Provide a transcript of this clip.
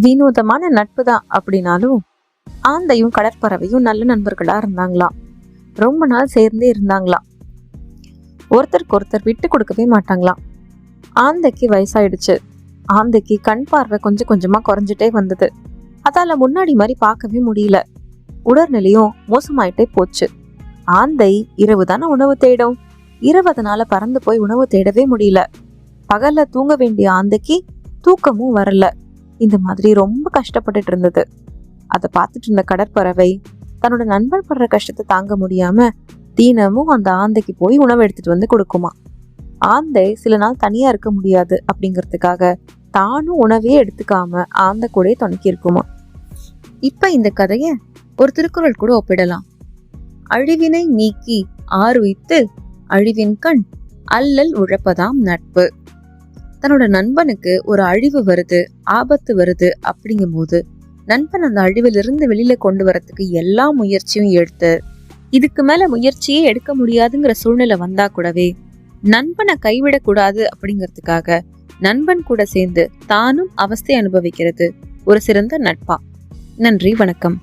வினோதமான நட்பு தான் அப்படின்னாலும் ஆந்தையும் கடற்பறவையும் நல்ல நண்பர்களா இருந்தாங்களாம் ரொம்ப நாள் சேர்ந்தே இருந்தாங்களாம் ஒருத்தருக்கு ஒருத்தர் விட்டு கொடுக்கவே மாட்டாங்களாம் ஆந்தைக்கு வயசாயிடுச்சு. ஆந்தைக்கு கண் பார்வை கொஞ்சம் கொஞ்சமா குறைஞ்சிட்டே வந்தது. அதால முன்னாடி மாதிரி பார்க்கவே முடியல. உடல்நிலையும் மோசமாயிட்டே போச்சு. ஆந்தை இரவு தானே உணவு தேடும்? இரவு அதனால பறந்து போய் உணவு தேடவே முடியல. பகல்ல தூங்க வேண்டிய ஆந்தைக்கு தூக்கமும் வரல. இந்த மாதிரி ரொம்ப கஷ்டப்பட்டுட்டு இருந்தது. அதை பார்த்துட்டு இருந்த கடற்பறவை தன்னோட நண்பன் படுற கஷ்டத்தை தாங்க முடியாம தினமும் அந்த ஆந்தைக்கு போய் உணவு எடுத்துட்டு வந்து கொடுக்குமா. ஆந்தை சில நாள் தனியா இருக்க முடியாது அப்படிங்கிறதுக்காக தானும் உணவே எடுத்துக்காம ஆந்தை கூட துணைக்கி இருக்குமா. இப்ப இந்த கதைய ஒரு திருக்குறள் கூட ஒப்பிடலாம். அழிவினை நீக்கி ஆர்வித்து அழிவின் கண் அல்லல் உழப்பதாம் நட்பு. தன்னோட நண்பனுக்கு ஒரு அழிவு வருது ஆபத்து வருது அப்படிங்கும்போது நண்பன் அந்த அழிவிலிருந்து வெளியில கொண்டு வரத்துக்கு எல்லா முயற்சியும் எடுத்து இதுக்கு மேல முயற்சியே எடுக்க முடியாதுங்கிற சூழ்நிலை வந்தா கூடவே நண்பனை கைவிடக்கூடாது அப்படிங்கிறதுக்காக நண்பன் கூட சேர்ந்து தானும் அவஸ்தை அனுபவிக்கிறது. ஒரு சிறந்த நட்பா. நன்றி வணக்கம்.